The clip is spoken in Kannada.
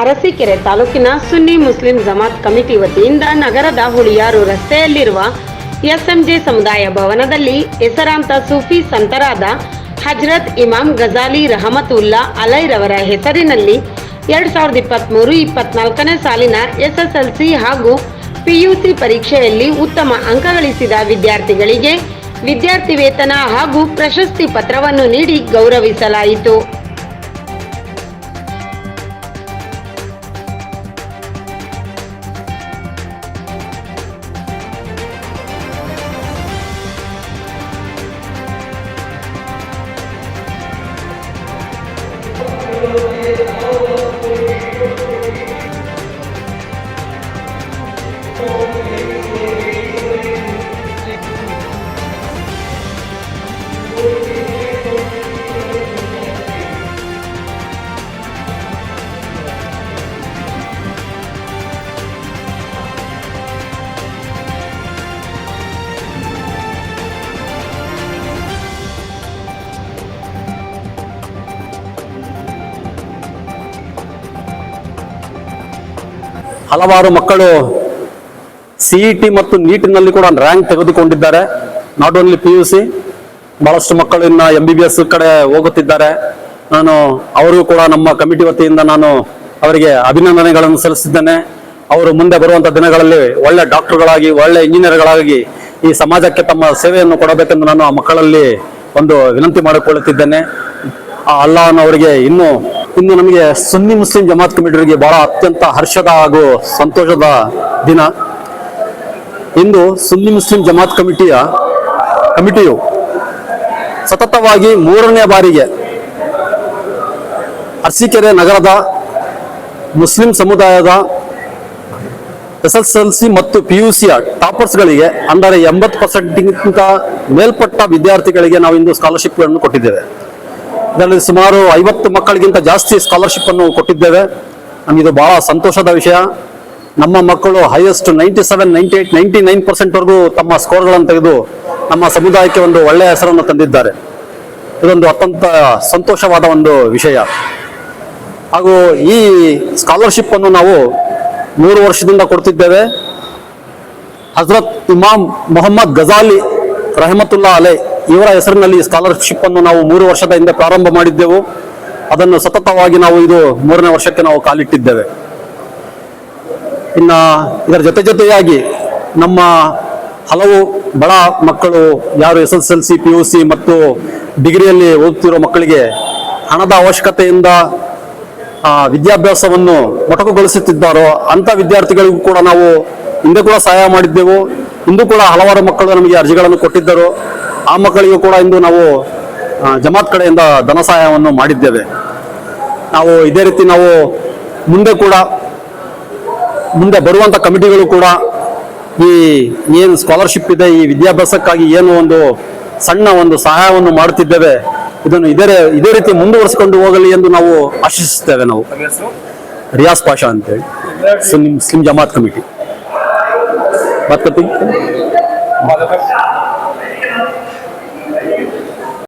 ಅರಸೀಕೆರೆ ತಾಲೂಕಿನ ಸುನ್ನಿ ಮುಸ್ಲಿಂ ಜಮಾತ್ ಕಮಿಟಿ ವತಿಯಿಂದ ನಗರದ ಹುಳಿಯಾರು ರಸ್ತೆಯಲ್ಲಿರುವ ಎಸ್ಎಂಜೆ ಸಮುದಾಯ ಭವನದಲ್ಲಿ ಹೆಸರಾಂತ ಸೂಫಿ ಸಂತರಾದ ಹಜರತ್ ಇಮಾಮ್ ಗಜಾಲಿ ರಹಮತುಲ್ಲಾ ಅಲೈರವರ ಹೆಸರಿನಲ್ಲಿ ಎರಡ್ ಸಾವಿರದ ಇಪ್ಪತ್ತ್ಮೂರು ಇಪ್ಪತ್ನಾಲ್ಕನೇ ಸಾಲಿನ ಎಸ್ಎಸ್ಎಲ್ಸಿ ಹಾಗೂ ಪಿಯುಸಿ ಪರೀಕ್ಷೆಯಲ್ಲಿ ಉತ್ತಮ ಅಂಕ ಗಳಿಸಿದ ವಿದ್ಯಾರ್ಥಿಗಳಿಗೆ ವಿದ್ಯಾರ್ಥಿ ವೇತನ ಹಾಗೂ ಪ್ರಶಸ್ತಿ ಪತ್ರವನ್ನು ನೀಡಿ ಗೌರವಿಸಲಾಯಿತು. Thank you. ಹಲವಾರು ಮಕ್ಕಳು ಸಿಇಟಿ ಮತ್ತು ನೀಟಿನಲ್ಲಿ ಕೂಡ ರ್ಯಾಂಕ್ ತೆಗೆದುಕೊಂಡಿದ್ದಾರೆ. Not only P U C ಬಹಳಷ್ಟು ಮಕ್ಕಳು ಇನ್ನ ಎಂ ಬಿ ಬಿ ಎಸ್ ಕಡೆ ಹೋಗುತ್ತಿದ್ದಾರೆ. ನಾನು ಅವರಿಗೂ ಕೂಡ ನಮ್ಮ ಕಮಿಟಿ ವತಿಯಿಂದ ನಾನು ಅವರಿಗೆ ಅಭಿನಂದನೆಗಳನ್ನು ಸಲ್ಲಿಸಿದ್ದೇನೆ. ಅವರು ಮುಂದೆ ಬರುವಂಥ ದಿನಗಳಲ್ಲಿ ಒಳ್ಳೆ ಡಾಕ್ಟರ್ಗಳಾಗಿ ಒಳ್ಳೆ ಇಂಜಿನಿಯರ್ಗಳಾಗಿ ಈ ಸಮಾಜಕ್ಕೆ ತಮ್ಮ ಸೇವೆಯನ್ನು ಕೊಡಬೇಕೆಂದು ನಾನು ಆ ಮಕ್ಕಳಲ್ಲಿ ಒಂದು ವಿನಂತಿ ಮಾಡಿಕೊಳ್ಳುತ್ತಿದ್ದೇನೆ. ಆ ಅಲ್ಲಾಹನ ಅವರಿಗೆ ಇನ್ನು ಇನ್ನು ನಮಗೆ ಸುನ್ನಿ ಮುಸ್ಲಿಂ ಜಮಾತ್ ಕಮಿಟಿಯವರಿಗೆ ಬಹಳ ಅತ್ಯಂತ ಹರ್ಷದ ಹಾಗೂ ಸಂತೋಷದ ದಿನ. ಇಂದು ಸುನ್ನಿ ಮುಸ್ಲಿಂ ಜಮಾತ್ ಕಮಿಟಿಯ ಕಮಿಟಿಯು ಸತತವಾಗಿ ಮೂರನೇ ಬಾರಿಗೆ ಅರಸೀಕೆರೆ ನಗರದ ಮುಸ್ಲಿಂ ಸಮುದಾಯದ ಎಸ್ ಎಸ್ ಎಲ್ ಸಿ ಮತ್ತು ಪಿ ಯು ಸಿಯ ಟಾಪರ್ಸ್ಗಳಿಗೆ ಅಂದರೆ ಎಂಬತ್ತು ಪರ್ಸೆಂಟ್ಗಿಂತ ಮೇಲ್ಪಟ್ಟ ವಿದ್ಯಾರ್ಥಿಗಳಿಗೆ ನಾವು ಇಂದು ಸ್ಕಾಲರ್ಶಿಪ್ಗಳನ್ನು ಕೊಟ್ಟಿದ್ದೇವೆ. ಇದರಲ್ಲಿ ಸುಮಾರು ಐವತ್ತು ಮಕ್ಕಳಿಗಿಂತ ಜಾಸ್ತಿ ಸ್ಕಾಲರ್ಶಿಪ್ ಅನ್ನು ಕೊಟ್ಟಿದ್ದೇವೆ. ನಮಗಿದು ಬಹಳ ಸಂತೋಷದ ವಿಷಯ. ನಮ್ಮ ಮಕ್ಕಳು highest ninety seven ninety eight ninety nine ಪರ್ಸೆಂಟ್ವರೆಗೂ ತಮ್ಮ ಸ್ಕೋರ್ಗಳನ್ನು ತೆಗೆದು ನಮ್ಮ ಸಮುದಾಯಕ್ಕೆ ಒಂದು ಒಳ್ಳೆಯ ಹೆಸರನ್ನು ತಂದಿದ್ದಾರೆ. ಇದೊಂದು ಅತ್ಯಂತ ಸಂತೋಷವಾದ ಒಂದು ವಿಷಯ. ಹಾಗೂ ಈ ಸ್ಕಾಲರ್ಶಿಪ್ ಅನ್ನು ನಾವು ಮೂರು ವರ್ಷದಿಂದ ಕೊಡ್ತಿದ್ದೇವೆ. ಹಜರತ್ ಇಮಾಮ್ ಮೊಹಮ್ಮದ್ ಗಜಾಲಿ ರಹಮತುಲ್ಲಾ ಅಲೆ ಇವರ ಹೆಸರಿನಲ್ಲಿ ಸ್ಕಾಲರ್ಶಿಪ್ ಅನ್ನು ನಾವು ಮೂರು ವರ್ಷದ ಹಿಂದೆ ಪ್ರಾರಂಭ ಮಾಡಿದ್ದೆವು. ಅದನ್ನು ಸತತವಾಗಿ ನಾವು ಇದು ಮೂರನೇ ವರ್ಷಕ್ಕೆ ನಾವು ಕಾಲಿಟ್ಟಿದ್ದೇವೆ. ಇನ್ನು ಇದರ ಜೊತೆ ಜೊತೆಯಾಗಿ ನಮ್ಮ ಹಲವು ಬಡ ಮಕ್ಕಳು, ಯಾರು S S L C P U C ಮತ್ತು ಡಿಗ್ರಿಯಲ್ಲಿ ಓದುತ್ತಿರೋ ಮಕ್ಕಳಿಗೆ ಹಣದ ಅವಶ್ಯಕತೆಯಿಂದ ವಿದ್ಯಾಭ್ಯಾಸವನ್ನು ಮೊಟಕುಗೊಳಿಸುತ್ತಿದ್ದಾರೋ ಅಂಥ ವಿದ್ಯಾರ್ಥಿಗಳಿಗೂ ಕೂಡ ನಾವು ಹಿಂದೆ ಕೂಡ ಸಹಾಯ ಮಾಡಿದ್ದೆವು. ಇಂದು ಕೂಡ ಹಲವಾರು ಮಕ್ಕಳು ನಮಗೆ ಅರ್ಜಿಗಳನ್ನು ಕೊಟ್ಟಿದ್ದರು. ಆ ಮಕ್ಕಳಿಗೂ ಕೂಡ ಇಂದು ನಾವು ಜಮಾತ್ ಕಡೆಯಿಂದ ಧನ ಸಹಾಯವನ್ನು ಮಾಡಿದ್ದೇವೆ. ನಾವು ಇದೇ ರೀತಿ ನಾವು ಮುಂದೆ ಕೂಡ, ಮುಂದೆ ಬರುವಂತ ಕಮಿಟಿಗಳು ಕೂಡ ಈ ಏನು ಸ್ಕಾಲರ್ಶಿಪ್ ಇದೆ, ಈ ವಿದ್ಯಾಭ್ಯಾಸಕ್ಕಾಗಿ ಏನು ಒಂದು ಸಣ್ಣ ಒಂದು ಸಹಾಯವನ್ನು ಮಾಡುತ್ತಿದ್ದೇವೆ, ಇದನ್ನು ಇದೇ ಇದೇ ರೀತಿ ಮುಂದುವರಿಸಿಕೊಂಡು ಹೋಗಲಿ ಎಂದು ನಾವು ಆಶಿಸುತ್ತೇವೆ ನಾವು. ರಿಯಾಸ್ ಪಾಷಾ ಅಂತೇಳಿ. Muslim Jamaat committee. ಬಾತ್ మొదట